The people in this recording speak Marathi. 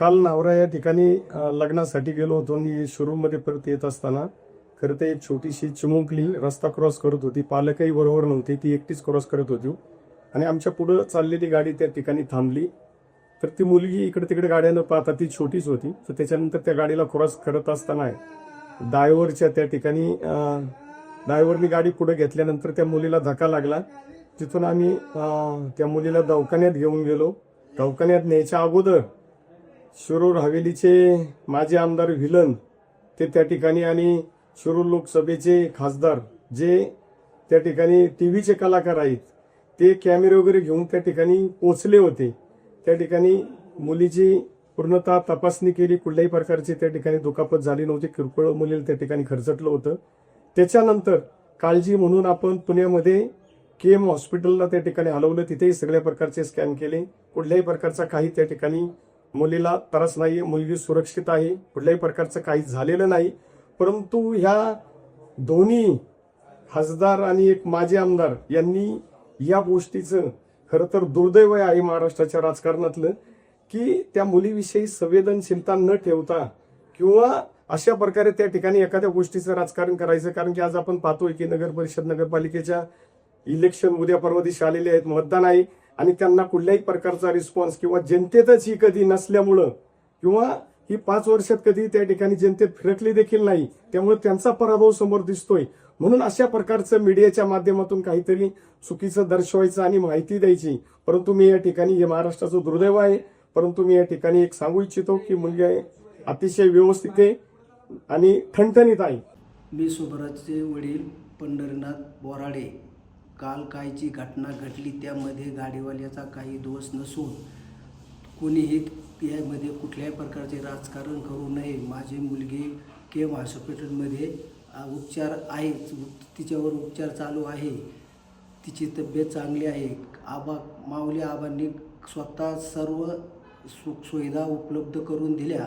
काल नावरा या ठिकाणी लग्नासाठी गेलो होतो आणि शोरूममध्ये परत येत असताना खरं तर एक छोटीशी चिमुकली रस्ता क्रॉस करत होती. पालकही बरोबर नव्हते ती एकटीच क्रॉस करत होती. आणि आमच्या पुढं चाललेली गाडी त्या ठिकाणी थांबली. तर ती मुलगी इकडे तिकडे गाड्या न पाहता ती छोटीच होती. तर त्याच्यानंतर त्या गाडीला क्रॉस करत असताना डायव्हरच्या त्या ठिकाणी डायव्हरनी गाडी पुढे घेतल्यानंतर त्या मुलीला धक्का लागला. तिथून आम्ही त्या मुलीला दवाखान्यात घेऊन गेलो. दवाखान्यात न्यायच्या अगोदर शिरूर हवेलीचे माजी आमदार व्हिलन ते त्या ठिकाणी आणि शिरूर लोकसभेचे खासदार जे त्या ठिकाणी टी व्हीचे कलाकार आहेत ते कॅमेरे वगैरे घेऊन त्या ठिकाणी पोचले होते. त्या ठिकाणी मुलीची पूर्णतः तपासणी केली कुठल्याही प्रकारची त्या ठिकाणी दुखापत झाली नव्हती किरकोळ मुलीला त्या ठिकाणी खर्चटलं होतं. त्याच्यानंतर काळजी म्हणून आपण पुण्यामध्ये के एम हॉस्पिटलला त्या ठिकाणी हलवलं तिथेही सगळ्या प्रकारचे स्कॅन केले कुठल्याही प्रकारचा काही त्या ठिकाणी मुलीला त्रास नाही मुलगी सुरक्षित आहे कुठल्याही प्रकारचं काही झालेलं नाही. परंतु ह्या दोन्ही खासदार आणि एक माजी आमदार यांनी या गोष्टीचं खरं तर दुर्दैव आहे महाराष्ट्राच्या राजकारणातलं की त्या मुलीविषयी संवेदनशीलता न ठेवता किंवा अशा प्रकारे त्या ठिकाणी एखाद्या गोष्टीचं राजकारण करायचं. कारण की आज आपण पाहतोय की नगर परिषद नगरपालिकेच्या इलेक्शन उद्या परवा दिवशी आलेले आहेत मतदान आहे. आणि त्यांना कुठल्याही प्रकारचा रिस्पॉन्स किंवा जनतेतच ही कधी नसल्यामुळं किंवा ही पाच वर्षात कधी त्या ठिकाणी जनतेत फिरकली देखील नाही त्यामुळे त्यांचा पराभव समोर दिसतोय. म्हणून अशा प्रकारचं मीडियाच्या माध्यमातून काहीतरी चुकीचं दर्शवायचं आणि माहिती द्यायची. परंतु मी या ठिकाणी हे महाराष्ट्राचं दुर्दैव आहे. परंतु मी या ठिकाणी एक सांगू इच्छितो की मुलगी आहे अतिशय व्यवस्थित आहे आणि ठणठणीत आहे. मी सुभराजचे वडील पंढरीनाथ बोराडे. काल काय जी घटना घडली त्यामध्ये गाडीवाल्याचा काही दोष नसून कोणीही यामध्ये कुठल्याही प्रकारचे राजकारण करू नये. माझी मुलगी केम हॉस्पिटलमध्ये उपचार आहे. तिच्यावर उपचार चालू आहे. तिची तब्येत चांगली आहे. आबा माऊली आबांनी स्वतः सर्व सुखसुविधा उपलब्ध करून दिल्या.